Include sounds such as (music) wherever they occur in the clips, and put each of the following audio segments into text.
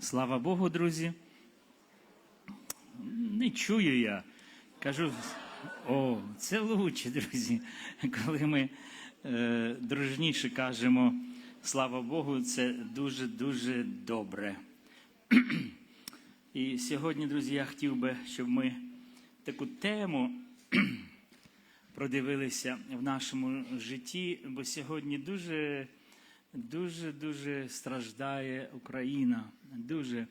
Слава Богу, друзі. Не чую я. Кажу, о, це лучше, друзі. Коли ми е, дружніше кажемо слава Богу, це дуже-дуже добре. І сьогодні, друзі, я хотів би, щоб ми таку тему (clears throat) продивилися в нашому житті, бо сьогодні дуже, дуже, дуже страждає Україна. Дуже.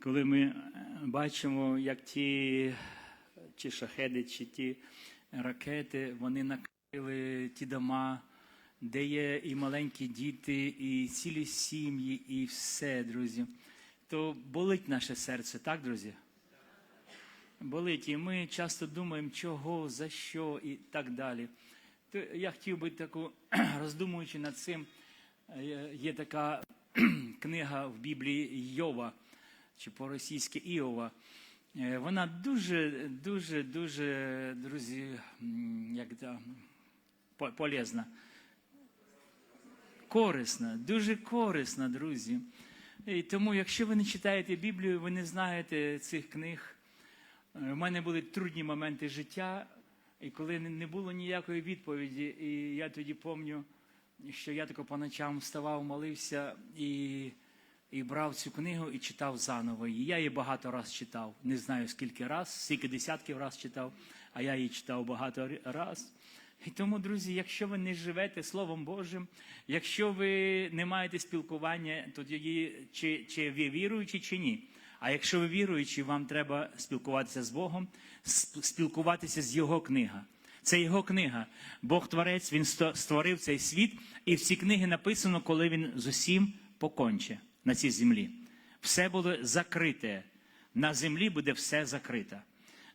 Коли ми е, бачимо, як ті чи шахеди, чи ті ракети, вони накрили ті дома, де є і маленькі діти, і цілі сім'ї, і все, друзі. То болить наше серце, так, друзі? болить, і ми часто думаємо, чого, за що і так далі. То я хотів би таку, (clears throat) роздумуючи над цим, є така (clears throat) книга в Біблії Йова, чи по-російськи Іова. Е, Вона дуже, дуже, дуже, друзі, як по- полезна. Корисна, дуже корисна, друзі. І тому, якщо ви не читаєте Біблію, ви не знаєте цих книг. Е, У мене були трудні моменти життя, і коли не було ніякої відповіді, і я тоді пам'ятаю, що я тако по ночам вставав, молився і, і брав цю книгу і читав заново її. Я її багато раз читав, не знаю скільки раз, скільки десятків раз читав, а я її читав багато раз. І тому, друзі, якщо ви не живете Словом Божим, якщо ви не маєте спілкування, то тоді чи, чи ви віруючі, чи ні. А якщо ви віруючі, вам треба спілкуватися з Богом, спілкуватися з Його книга. Це Його книга. Бог Творець, Він створив цей світ, і в цій книги написано, коли він з усім поконче на цій землі. Все було закрите. На землі буде все закрите.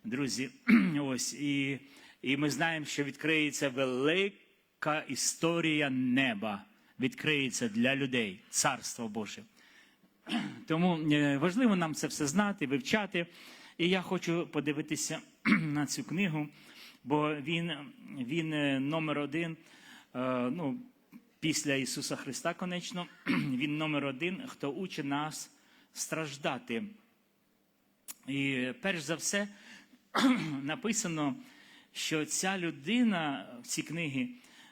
Друзі, (clears throat) ось і, і ми знаємо, що відкриється велика історія неба. Відкриється для людей, царство Боже. (clears throat) Тому е, важливо нам це все знати, вивчати. І я хочу подивитися (clears throat) на цю книгу, бо він, він е, номер один, е, ну, після Ісуса Христа, конечно, (clears throat) він номер один, хто учить нас страждати. І перш за все (clears throat) написано, що ця людина в цій книгі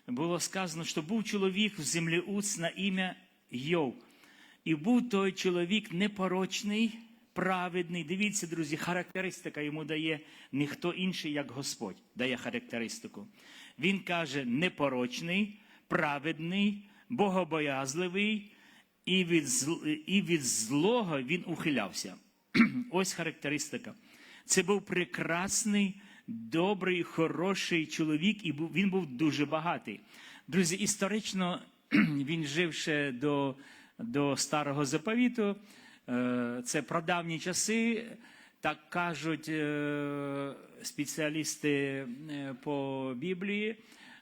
було сказано, що був чоловік в землі Уц на ім'я Йов. І був той чоловік непорочний, праведний. Дивіться, друзі, характеристика йому дає ніхто інший, як Господь дає характеристику. Він каже: непорочний, праведний, богобоязливий, і від, і від злого він ухилявся. (clears throat) Ось характеристика. Це був прекрасний, добрий, хороший чоловік, і був, він був дуже багатий. Друзі, історично (clears throat) він жив ще до, до старого заповіту. Е, Це прадавні часи. Так кажуть е, спеціалісти е, по Біблії.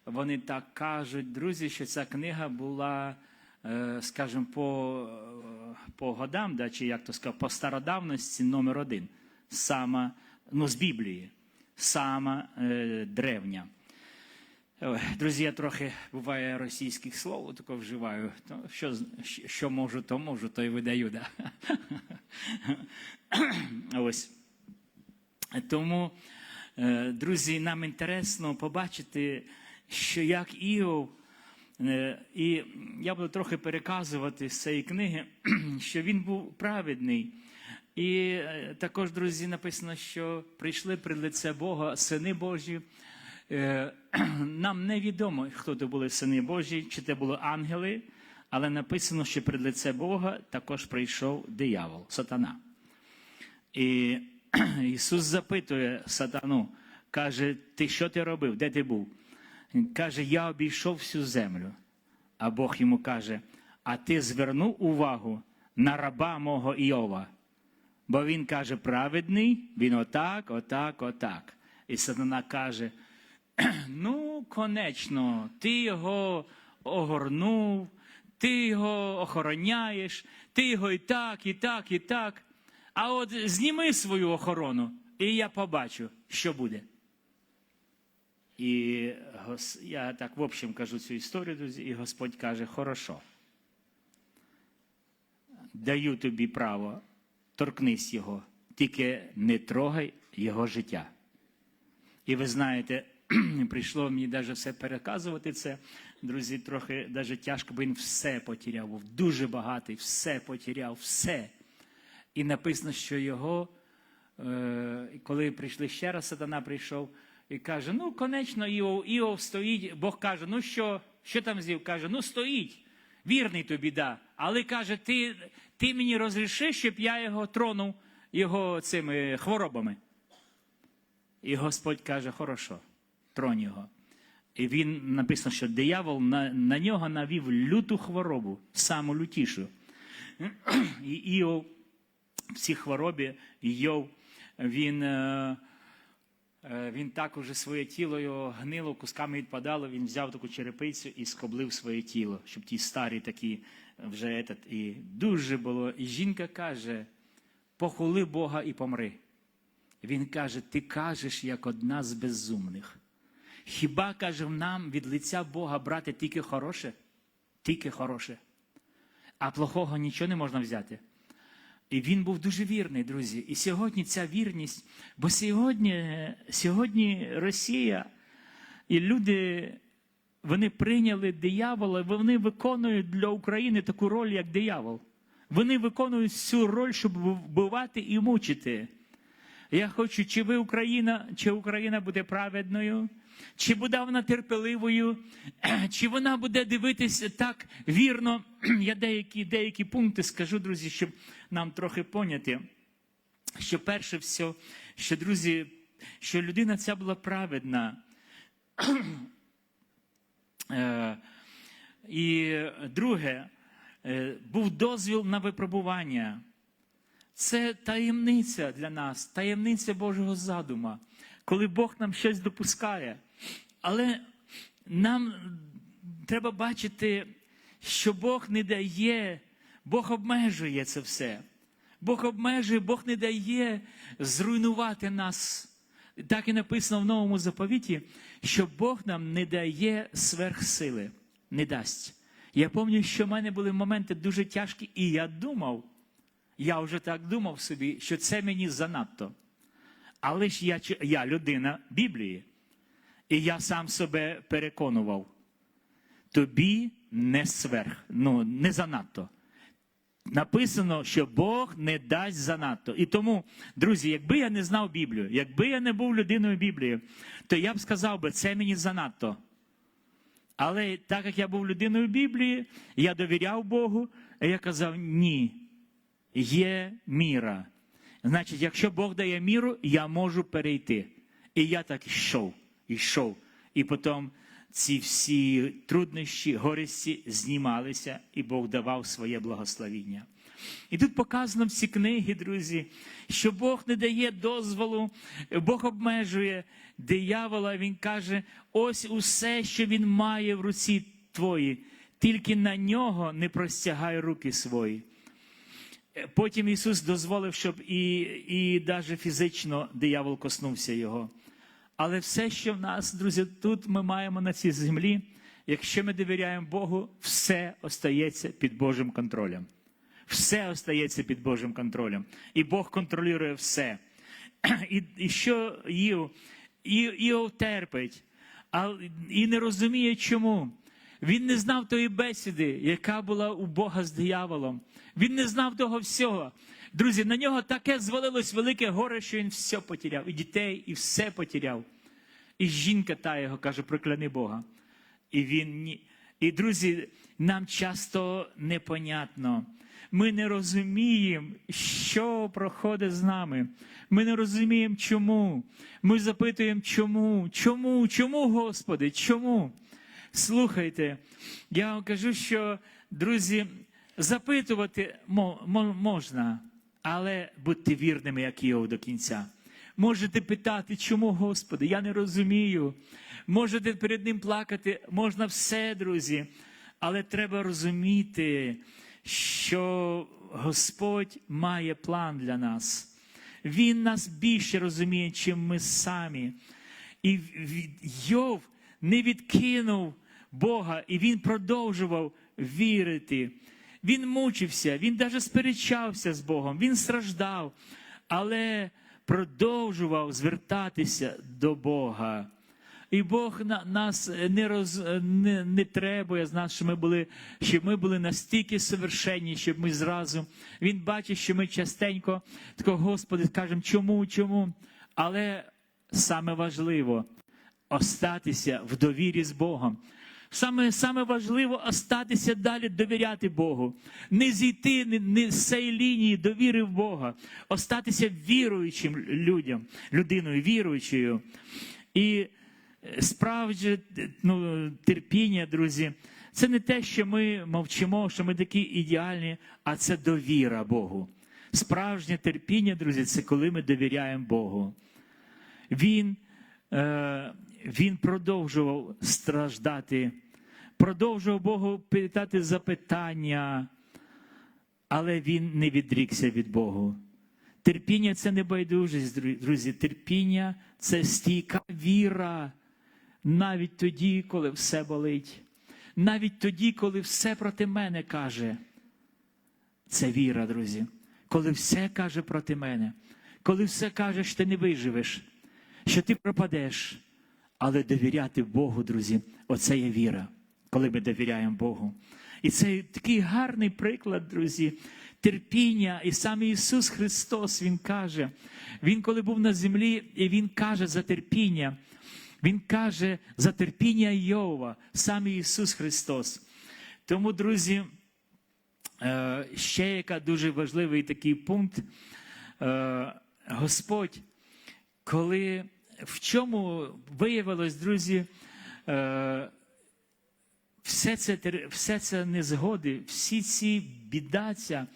Вони так кажуть, друзі, що ця книга була, скажімо, по, по годам, да, чи як то сказати, по стародавності номер один. Сама, ну, з Біблії, сама древня. Ой, Друзі, я трохи буває російських слов, тако вживаю. То що, що можу, то можу, то й видаю. Да? (coughs) Ось. Тому, е, друзі, нам інтересно побачити, що як Іов, е, і я буду трохи переказувати з цієї книги, (clears throat) що він був праведний. І е, також, друзі, написано, що прийшли при лице Бога сини Божі. Е, (clears throat) Нам невідомо, хто то були сини Божі, чи це були ангели, але написано, що при лице Бога також прийшов диявол, сатана. І (clears throat) Ісус запитує сатану, каже: Ти що ти робив? Де ти був? Він каже, я обійшов всю землю. А Бог йому каже: А ти звернув увагу на раба мого Іова. Бо він каже, праведний, він отак, отак, отак. І сатана каже: (clears throat) Ну, конечно, ти його огорнув, ти його охороняєш, ти його і так, і так, і так. А от зніми свою охорону, і я побачу, що буде. І я так в общем кажу цю історію, друзі, і Господь каже: хорошо. даю тобі право, торкнись його, тільки не трогай його життя. І ви знаєте, (clears throat) прийшло мені навіть все переказувати це. Друзі, трохи навіть тяжко, бо він все потеряв, був дуже багатий, все потеряв, все. І написано, що його, е, коли прийшли ще раз, сатана прийшов і каже: ну, конечно, Іов, Іов стоїть, Бог каже, ну що, що там з'їв? Каже, ну стоїть, вірний тобі, да. Але каже, ти, ти мені розріши, щоб я його тронув його цими хворобами. І Господь каже, хорошо, тронь його. І він написано, що диявол на, на нього навів люту хворобу, саму лютішу. (clears throat) І Іов в цій хворобі Йов, він, е, е, він так уже своє тіло його гнило, кусками відпадало, він взяв таку черепицю і скоблив своє тіло, щоб ті старі такі вже этот, і дуже було. І жінка каже: похули Бога і помри. Він каже: Ти кажеш, як одна з безумних. Хіба каже нам від лиця Бога брати тільки хороше? Тільки хороше. А плохого нічого не можна взяти. І він був дуже вірний, друзі. І сьогодні ця вірність, бо сьогодні, сьогодні Росія і люди, вони прийняли диявола, вони виконують для України таку роль, як диявол. Вони виконують цю роль, щоб вбивати і мучити. Я хочу, чи ви Україна, чи Україна буде праведною, чи буде вона терпеливою, (clears throat) чи вона буде дивитися так вірно. (clears throat) Я деякі, деякі пункти скажу, друзі, щоб нам трохи поняти. Що перше все, що, друзі, що людина ця була праведна. (clears throat) Е, І друге, е, був дозвіл на випробування. Це таємниця для нас, таємниця Божого задума, коли Бог нам щось допускає. Але нам треба бачити, що Бог не дає, Бог обмежує це все. Бог обмежує, Бог не дає зруйнувати нас. Так і написано в новому заповіті, що Бог нам не дає сверхсили, не дасть. Я пам'ятаю, що в мене були моменти дуже тяжкі, і я думав, я вже так думав собі, що це мені занадто. Але ж я, я людина Біблії. І я сам себе переконував. Тобі не сверх, ну не занадто. Написано, що Бог не дасть занадто. І тому, друзі, якби я не знав Біблію, якби я не був людиною Біблії, то я б сказав би, це мені занадто. Але так як я був людиною Біблії, я довіряв Богу, і я казав, ні, є міра. Значить, якщо Бог дає міру, я можу перейти. І я так йшов, йшов. І потім ці всі труднощі, горісті знімалися, і Бог давав своє благословіння. І тут показано в ці книги, друзі, що Бог не дає дозволу, Бог обмежує диявола. Він каже: ось усе, що він має в руці твої, тільки на нього не простягай руки свої. Потім Ісус дозволив, щоб і, і навіть фізично диявол коснувся його. Але все, що в нас, друзі, тут ми маємо на цій землі, якщо ми довіряємо Богу, все остається під Божим контролем. Все остається під Божим контролем. І Бог контролює все. І, і що Іов? І, Іов терпить, а, і не розуміє, чому. Він не знав тої бесіди, яка була у Бога з дияволом. Він не знав того всього. Друзі, на нього таке звалилось велике горе, що він все потеряв. І дітей, і все потеряв. І жінка та його каже, прокляни Бога. І він ні. І друзі, нам часто непонятно. Ми не розуміємо, що проходить з нами. Ми не розуміємо, чому. Ми запитуємо, чому, чому, чому, Господи, чому? Слухайте, я вам кажу, що, друзі, запитувати мо- мо- можна, але будьте вірними, як Іов до кінця. Можете питати, чому, Господи, я не розумію. Можете перед ним плакати, можна все, друзі. Але треба розуміти, що Господь має план для нас. Він нас більше розуміє, чим ми самі. І Йов не відкинув Бога, і він продовжував вірити. він мучився, він навіть сперечався з Богом, він страждав, але продовжував звертатися до Бога. І Бог на, нас не, роз, не, не требує з нас, щоб ми були, щоб ми були настільки совершенні, щоб ми зразу. Він бачить, що ми частенько такого, Господи, кажемо, чому, чому? Але саме важливо остатися в довірі з Богом. Саме, саме важливо остатися далі довіряти Богу, не зійти не, не з цієї лінії довіри в Бога, остатися віруючим людям, людиною віруючою. І е, справді ну, терпіння, друзі, це не те, що ми мовчимо, що ми такі ідеальні, а це довіра Богу. Справжнє терпіння, друзі, це коли ми довіряємо Богу. Він, е, він продовжував страждати, продовжував Богу питати запитання, але він не відрікся від Богу. Терпіння це не байдужість, друзі. Терпіння це стійка віра. Навіть тоді, коли все болить, навіть тоді, коли все проти мене каже. Це віра, друзі. Коли все каже проти мене, коли все каже, що ти не виживеш, що ти пропадеш. Але довіряти Богу, друзі, оце є віра, коли ми довіряємо Богу. І це такий гарний приклад, друзі, терпіння. І сам Ісус Христос Він каже, Він, коли був на землі, і Він каже за терпіння. Він каже за терпіння Йова, сам Ісус Христос. Тому, друзі, Е, ще яка дуже важливий такий пункт. Е, Господь, коли в чому виявилось, друзі, е, все це, все це незгоди, всі ці бідаця,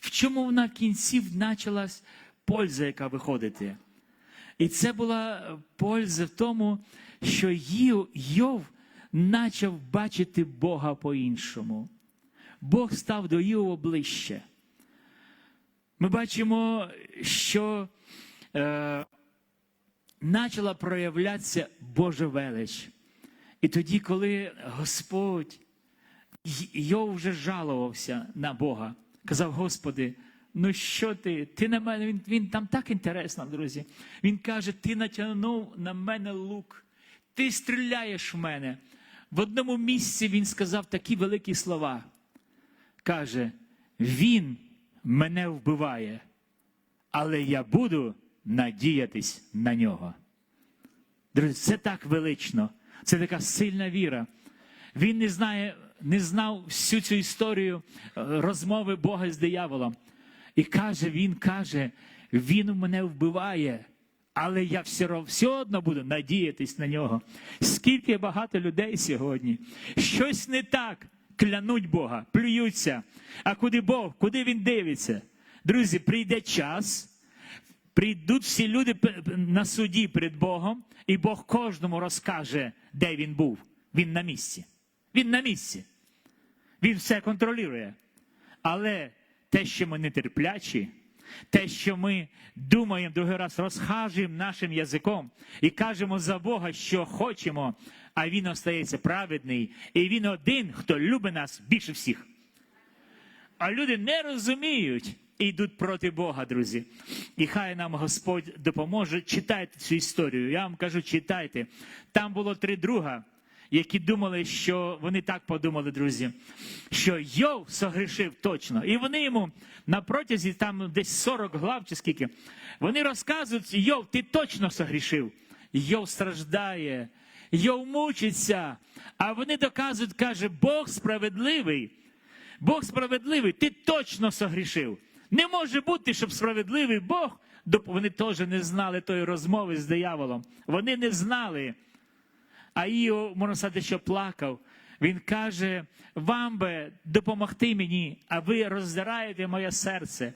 в чому вона в кінці почалась польза, яка виходити. І це була польза в тому, що Йов почав бачити Бога по-іншому. Бог став до Йова ближче. Ми бачимо, що е, почала проявлятися Божа велич. І тоді, коли Господь Йов вже жалувався на Бога, казав: Господи, ну що ти? Ти на мене, він, він там так інтересно, друзі. Він каже: Ти натягнув на мене лук, ти стріляєш в мене. В одному місці він сказав такі великі слова. Каже: Він мене вбиває, але я буду надіятись на нього. Друзі, це так велично, це така сильна віра. Він не знає, не знав всю цю історію е, розмови Бога з дияволом. І каже, він каже, він мене вбиває, але я все, все одно буду надіятись на нього. Скільки багато людей сьогодні, щось не так, клянуть Бога, плюються. А куди Бог, куди він дивиться? Друзі, прийде час, Прийдуть всі люди на суді перед Богом, і Бог кожному розкаже, де він був. Він на місці. Він на місці. Він все контролює. Але те, що ми нетерплячі, те, що ми думаємо другий раз, розхажуємо нашим язиком і кажемо за Бога, що хочемо, а Він остається праведний, і Він один, хто любить нас більше всіх. А люди не розуміють і йдуть проти Бога, друзі. І хай нам Господь допоможе. Читайте цю історію. Я вам кажу, читайте. Там було три друга, які думали, що вони так подумали, друзі, що Йов согрішив точно. І вони йому на протязі там десь 40 глав чи скільки, вони розказують, Йов, ти точно согрішив. Йов страждає, Йов мучиться. А вони доказують, каже, Бог справедливий. Бог справедливий, ти точно согрішив. Не може бути, щоб справедливий Бог, вони теж не знали тої розмови з дияволом. Вони не знали. А Іо, можна сказати, що плакав. Він каже: вам би допомогти мені, а ви роздираєте моє серце.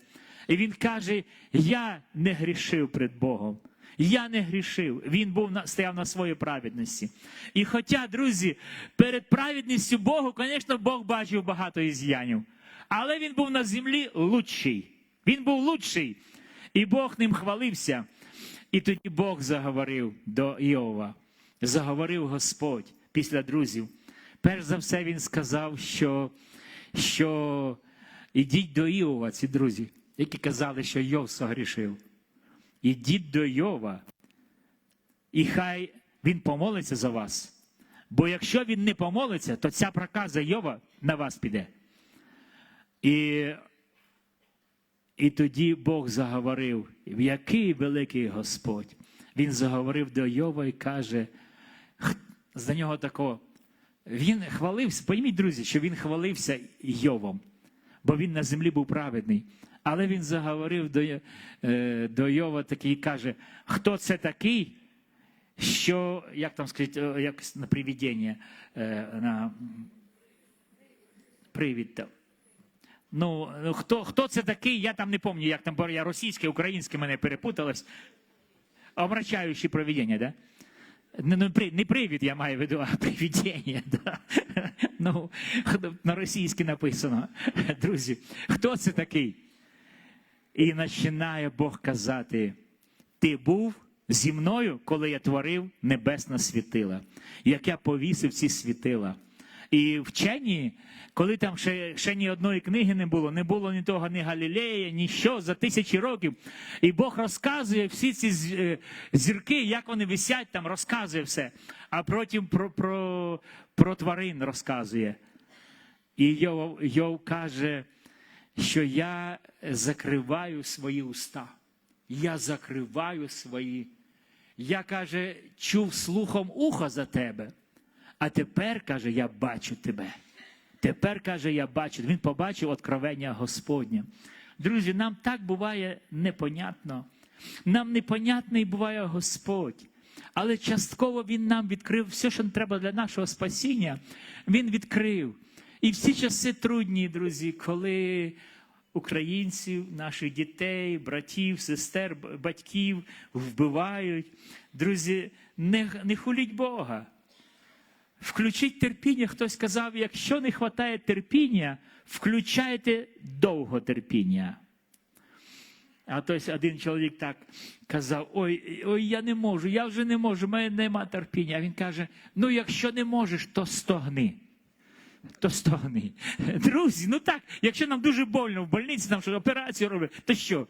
І він каже: Я не грішив перед Богом. Я не грішив. Він був стояв на своїй праведності. І хоча, друзі, перед праведністю Богу, звісно, Бог бачив багато із'янів. Але він був на землі лучший. Він був лучший. І Бог ним хвалився. І тоді Бог заговорив до Іова. Заговорив Господь після друзів. Перш за все, він сказав, що, що Ідіть до Іова, ці друзі, які казали, що Йов согрішив. Ідіть до Йова, і хай він помолиться за вас. Бо якщо він не помолиться, то ця проказа Йова на вас піде. І, і тоді Бог заговорив, який великий Господь. Він заговорив до Йова і каже, за нього такого. Він хвалився, пойміть, друзі, що він хвалився Йовом, бо він на землі був праведний. Але він заговорив до, е, до Йова такий і каже: хто це такий, що, як там сказати, е, як на привідення, е, на привід. там. Ну, ну, хто, хто це такий, я там не пам'ятаю, як там, я російське, українське мене перепуталось. Омрачаючі провідіння, да? Не, ну, не привід, я маю в виду, а привідіння. Да? Ну, на російській написано. Друзі, хто це такий? І починає Бог казати: Ти був зі мною, коли я творив небесна світила, як я повісив ці світила. І вчені, коли там ще, ще ні одної книги не було, не було ні того, ні Галілея, ні що за тисячі років. І Бог розказує всі ці е, зірки, як вони висять, там розказує все. А потім про, про, про тварин розказує. І Йов, Йов каже, що я закриваю свої уста. Я закриваю свої. Я каже, чув слухом ухо за тебе. А тепер, каже, я бачу тебе. Тепер, каже, я бачу. Він побачив откровення Господнє. Друзі, нам так буває непонятно. Нам непонятний буває Господь. Але частково Він нам відкрив все, що треба для нашого спасіння. Він відкрив. І всі часи трудні, друзі, коли українців, наших дітей, братів, сестер, батьків вбивають. Друзі, не, не хуліть Бога. Включіть терпіння. Хтось сказав, якщо не вистачає терпіння, включайте довготерпіння. А тось один чоловік так казав: ой, ой, я не можу, я вже не можу, в мене нема терпіння. А він каже: ну, якщо не можеш, то стогни. То стогни. Друзі, ну так, якщо нам дуже больно в больниці, там що операцію роблять, то що?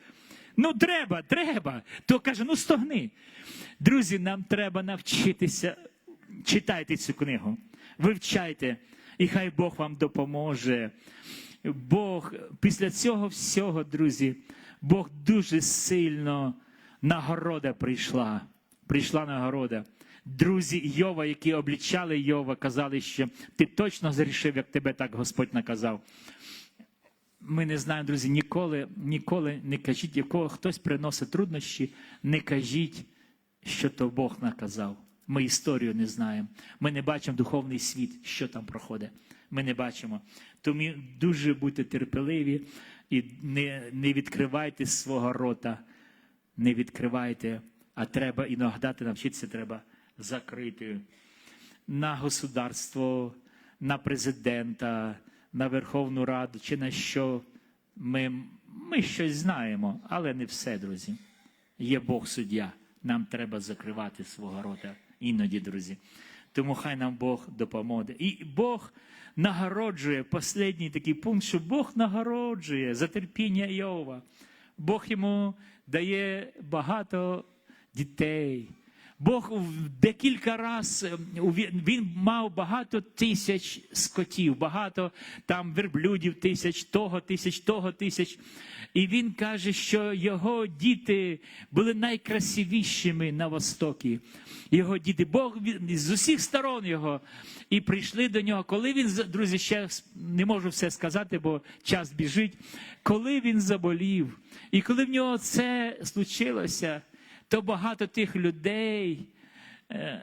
Ну, треба, треба. То каже, ну стогни. Друзі, нам треба навчитися. Читайте цю книгу, вивчайте, і хай Бог вам допоможе. Бог після цього всього, друзі, Бог дуже сильно нагорода прийшла. Прийшла нагорода. Друзі Йова, які облічали Йова, казали, що ти точно зрішив, як тебе так Господь наказав. Ми не знаємо, друзі, ніколи, ніколи не кажіть, якого хтось приносить труднощі, не кажіть, що то Бог наказав. Ми історію не знаємо. Ми не бачимо духовний світ, що там проходить. Ми не бачимо. Тому дуже будьте терпеливі і не, не відкривайте свого рота, не відкривайте, а треба іноді навчитися треба закрити на государство, на президента, на Верховну Раду чи на що. Ми, ми щось знаємо, але не все, друзі. Є Бог суддя. Нам треба закривати свого рота іноді, друзі. Тому хай нам Бог допоможе. І Бог нагороджує, останній такий пункт, що Бог нагороджує за терпіння Йова. Бог йому дає багато дітей. Бог декілька разів він мав багато тисяч скотів, багато там верблюдів тисяч, того тисяч, того тисяч. І він каже, що його діти були найкрасивішими на востокі. Його діти, Бог з усіх сторон його. І прийшли до нього. Коли він, друзі, ще не можу все сказати, бо час біжить. Коли він заболів, і коли в нього це случилося, то багато тих людей е,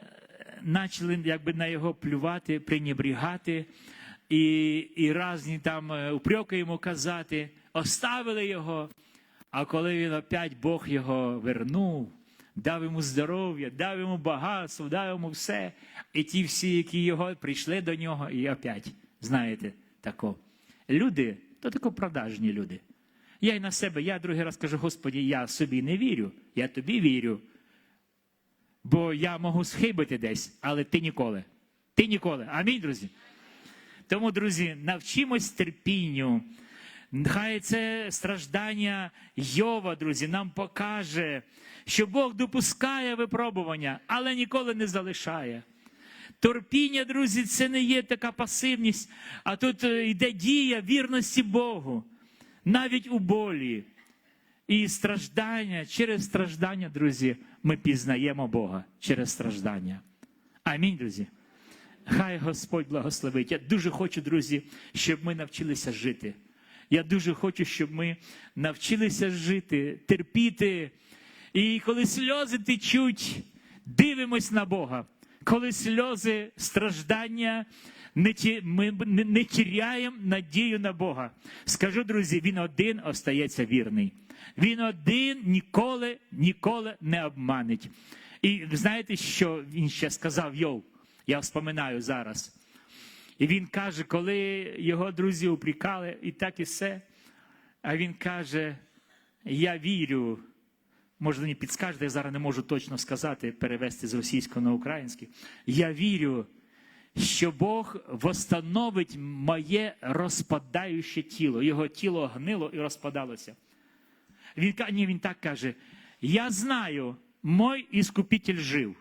почали якби на його плювати, пренебрігати, і, і різні там е, упреки йому казати, оставили його. А коли він опять Бог його вернув, дав йому здоров'я, дав йому багатство, дав йому все. І ті всі, які його прийшли до нього, і опять, знаєте, тако. Люди, то тако продажні люди. Я й на себе, я другий раз кажу, Господі, я собі не вірю, я тобі вірю. Бо я можу схибити десь, але ти ніколи. Ти ніколи. Амінь, друзі. Тому, друзі, навчимось терпінню. Нехай це страждання Йова, друзі, нам покаже, що Бог допускає випробування, але ніколи не залишає. Торпіння, друзі, це не є така пасивність, а тут е, йде дія вірності Богу, навіть у болі. І страждання, через страждання, друзі, ми пізнаємо Бога через страждання. Амінь, друзі. Хай Господь благословить. Я дуже хочу, друзі, щоб ми навчилися жити. Я дуже хочу, щоб ми навчилися жити, терпіти. І коли сльози течуть, дивимось на Бога. Коли сльози, страждання, не ми не, тіряємо надію на Бога. Скажу, друзі, він один остається вірний. Він один ніколи, ніколи не обманить. І знаєте, що він ще сказав Йов? Я вспоминаю зараз. І він каже, коли його друзі упрікали, і так і все. А він каже: Я вірю. Може, мені підскажете, я зараз не можу точно сказати, перевести з російського на українське. Я вірю, що Бог восстановить моє розпадаюче тіло. Його тіло гнило і розпадалося. Він, ні, він так каже: Я знаю, мой іскупитель жив.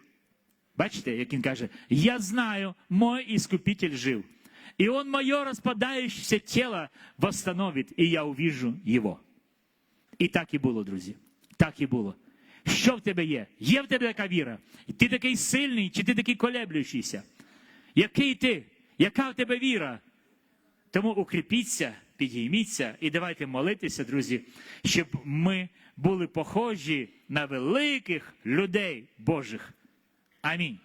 Бачите, як він каже: Я знаю, мой іскупитель жив. І он мое розпадаючеся тіло восстановить, і я увижу його. І так і було, друзі. Так і було. Що в тебе є? Є в тебе така віра? Ти такий сильний, чи ти такий колеблющийся? Який ти? Яка в тебе віра? Тому укріпіться, підійміться і давайте молитися, друзі, щоб ми були похожі на великих людей Божих. Амінь.